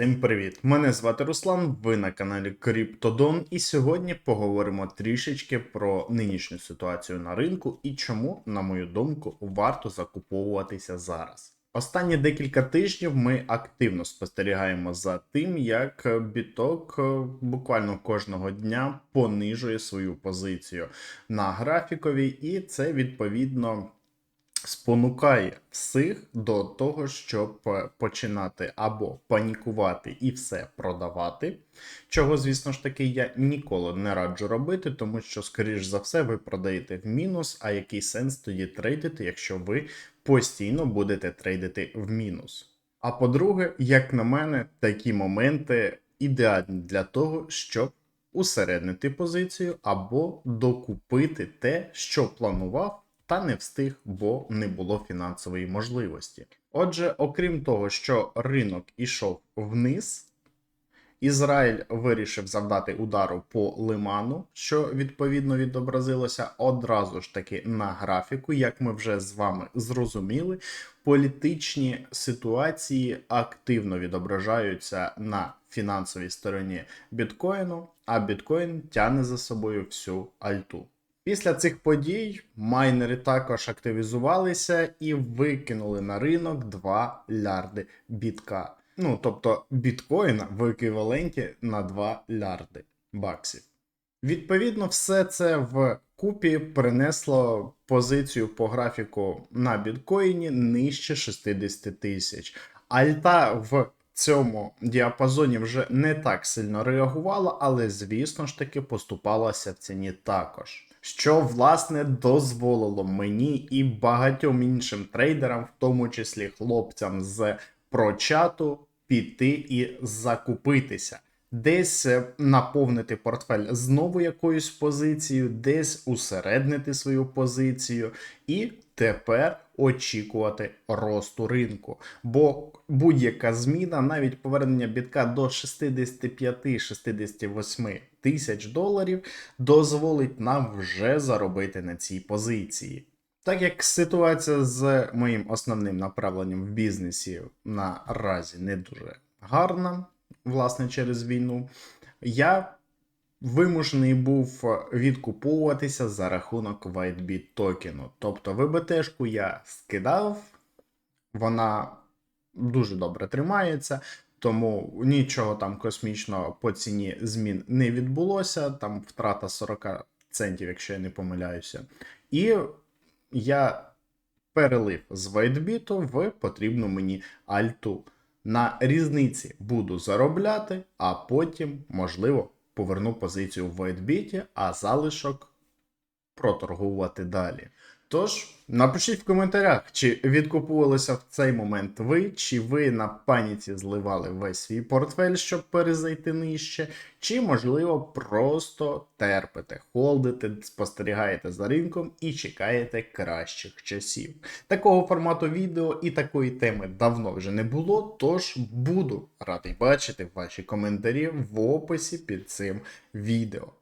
Всім привіт! Мене звати Руслан, ви на каналі Криптодон, і сьогодні поговоримо трішечки про нинішню ситуацію на ринку і чому, на мою думку, варто закуповуватися зараз. Останні декілька тижнів ми активно спостерігаємо за тим, як біток е, буквально кожного дня понижує свою позицію на графікові, і це відповідно спонукає всіх до того, щоб е, починати або панікувати і все продавати. Чого, звісно ж таки, я ніколи не раджу робити, тому що, скоріш за все, ви продаєте в мінус, а який сенс тоді трейдити, якщо ви постійно будете трейдити в мінус. А по-друге, як на мене, такі моменти ідеальні для того, щоб усереднити позицію або докупити те, що планував та не встиг, бо не було фінансової можливості. Отже, окрім того, що ринок ішов вниз, Ізраїль вирішив завдати удару по лиману, що відповідно відобразилося одразу ж таки на графіку, як ми вже з вами зрозуміли. Політичні ситуації активно відображаються на фінансовій стороні біткоїну, а біткоін тягне за собою всю альту. Після цих подій майнери також активізувалися і викинули на ринок 2 лярди бітка. Ну, тобто біткоїна в еквіваленті на 2 лярди баксів. Відповідно, все це в купі принесло позицію по графіку на біткоїні нижче 60 тисяч. Альта в цьому діапазоні вже не так сильно реагувала, але, звісно ж таки, поступалася в ціні також. Що, власне, дозволило мені і багатьом іншим трейдерам, в тому числі хлопцям з прочату, піти і закупитися. Десь е, наповнити портфель знову якоюсь позицією, десь усереднити свою позицію, і тепер очікувати росту ринку. Бо будь-яка зміна, навіть повернення бітка до 65-68 тисяч доларів, дозволить нам вже заробити на цій позиції. Так як ситуація з моїм основним направленням в бізнесі наразі не дуже гарна, власне, через війну, я вимушений був відкуповуватися за рахунок WhiteBit токену. Тобто ВБТшку я скидав, вона дуже добре тримається. Тому нічого там космічного по ціні змін не відбулося. Там втрата 40 центів, якщо я не помиляюся. І я перелив з WhiteBit в потрібну мені альту. На різниці буду заробляти, а потім, можливо, поверну позицію в WhiteBit, а залишок проторгувати далі. Тож, напишіть в коментарях, чи відкупувалися в цей момент ви, чи ви на паніці зливали весь свій портфель, щоб перезайти нижче, чи, можливо, просто терпите, холдите, спостерігаєте за ринком і чекаєте кращих часів. Такого формату відео і такої теми давно вже не було, тож буду радий бачити ваші коментарі в описі під цим відео.